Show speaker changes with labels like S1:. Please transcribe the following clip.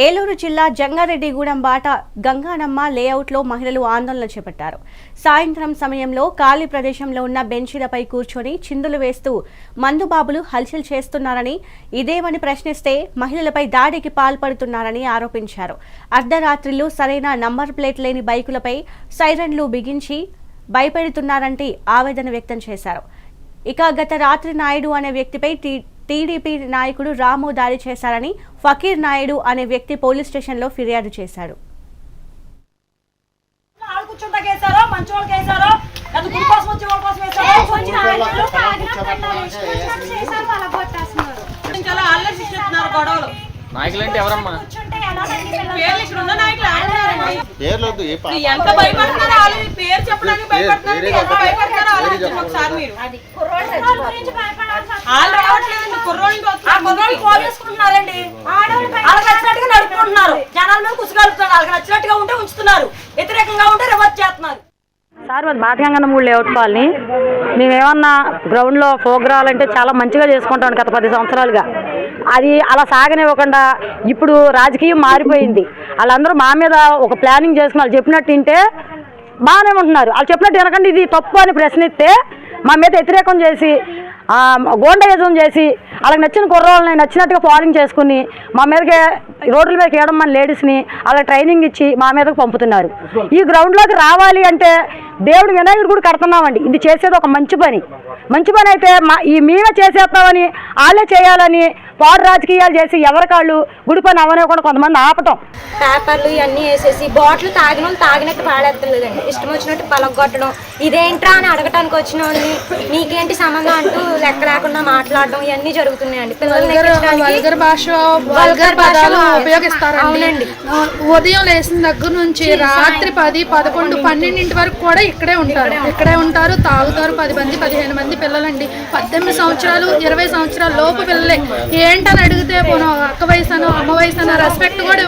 S1: ఏలూరు జిల్లా జంగారెడ్డిగూడెం బాట గంగానమ్మ లేఅవుట్లో మహిళలు ఆందోళన చేపట్టారు. సాయంత్రం సమయంలో ఖాళీ ప్రదేశంలో ఉన్న బెంచీలపై కూర్చొని చిందులు వేస్తూ మందుబాబులు హల్చల్ చేస్తున్నారని ఇదేమని ప్రశ్నిస్తే మహిళలపై దాడికి పాల్పడుతున్నారని ఆరోపించారు. అర్ధరాత్రిలో సరైన నంబర్ ప్లేట్ లేని బైకులపై సైరన్లు బిగించి భయపెడుతున్నారంటే ఆవేదన వ్యక్తం చేశారు. ఇక గత రాత్రి నాయుడు అనే వ్యక్తిపై టీడీపీ నాయకుడు రాము దాడి చేశారని ఫకీర్ నాయుడు అనే వ్యక్తి పోలీస్ స్టేషన్లో ఫిర్యాదు చేశాడు
S2: నాయకులు అంటే ఎవరమ్మా
S3: పేర్లొద్దు
S4: ఎంత భయపడుతున్నారో వాళ్ళు ఈ పేరు చెప్పడానికి భయపడుతున్నారు కుర్రోళ్ళు పోగేసుకుంటున్నారండి వాళ్ళకి నచ్చినట్టుగా నడుపుకుంటున్నారు. జనాల మీద కుసుగలుపుతున్నారు. వాళ్ళకి నచ్చినట్టుగా ఉంటే ఉంచుతున్నారు. వ్యతిరేకంగా ఉంటే రివర్స్ చేస్తున్నారు.
S5: సార్ మాది బాటగంగన్న మూడు లేఅవుట్ కాలనీ. మేమేమన్నా గ్రౌండ్లో ప్రోగ్రాలు అంటే చాలా మంచిగా చేసుకుంటాం గత పది సంవత్సరాలుగా. అది అలా సాగనివ్వకుండా ఇప్పుడు రాజకీయం మారిపోయింది. వాళ్ళందరూ మా మీద ఒక ప్లానింగ్ చేసుకుని వాళ్ళు చెప్పినట్టు వింటే బాగానే ఉంటున్నారు. వాళ్ళు చెప్పినట్టు వినకండి ఇది తప్పు అని ప్రశ్నిస్తే మా మీద వ్యతిరేకం చేసి గోండయుజం చేసి వాళ్ళకి నచ్చిన కుర్రోళ్ళని నచ్చినట్టుగా ఫాలోయింగ్ చేసుకుని మా మీదకి రోడ్ల మీదకి వేయడం మన లేడీస్ని అలా ట్రైనింగ్ ఇచ్చి మా మీదకి పంపుతున్నారు. ఈ గ్రౌండ్లోకి రావాలి అంటే దేవుడు వినాయకుడు కూడా కడుతున్నామండి. ఇది చేసేది ఒక మంచి పని. మంచి పని అయితే మా ఈ మేమే చేసేస్తామని వాళ్ళే చేయాలని పాడు రాజకీయాలు చేసి ఎవరికాళ్ళు గుడి పని అవనివ్వకుండా కొంతమంది ఆపటం.
S6: పేపర్లు ఇవన్నీ వేసేసి బాటిల్ తాగిన తాగినట్టు పాడేస్తలేదండి ఇష్టం వచ్చినట్టు పలగొట్టడం ఇదేంట్రా అని అడగటానికి వచ్చిన వాళ్ళని నీకేంటి సంబంధం అంటూ లెక్క లేకుండా మాట్లాడడం ఇవన్నీ జరుగుతున్నాయండి.
S7: భాష
S6: వల్గర్
S7: పదాలు ఉపయోగిస్తారండి.
S6: అవునండి.
S7: ఉదయం లేచిన దగ్గర నుంచి రాత్రి పది పదకొండు పన్నెండింటి వరకు కూడా ఇక్కడే ఉంటారు. ఇక్కడే ఉంటారు. తాగుతారు పది మంది పదిహేను మంది పిల్లలండి. పద్దెనిమిది సంవత్సరాలు ఇరవై సంవత్సరాల లోపు పిల్లలే. ఏంటని అడిగితే పోను అక్క వయసు అక్క వయసు రెస్పెక్ట్ కూడా.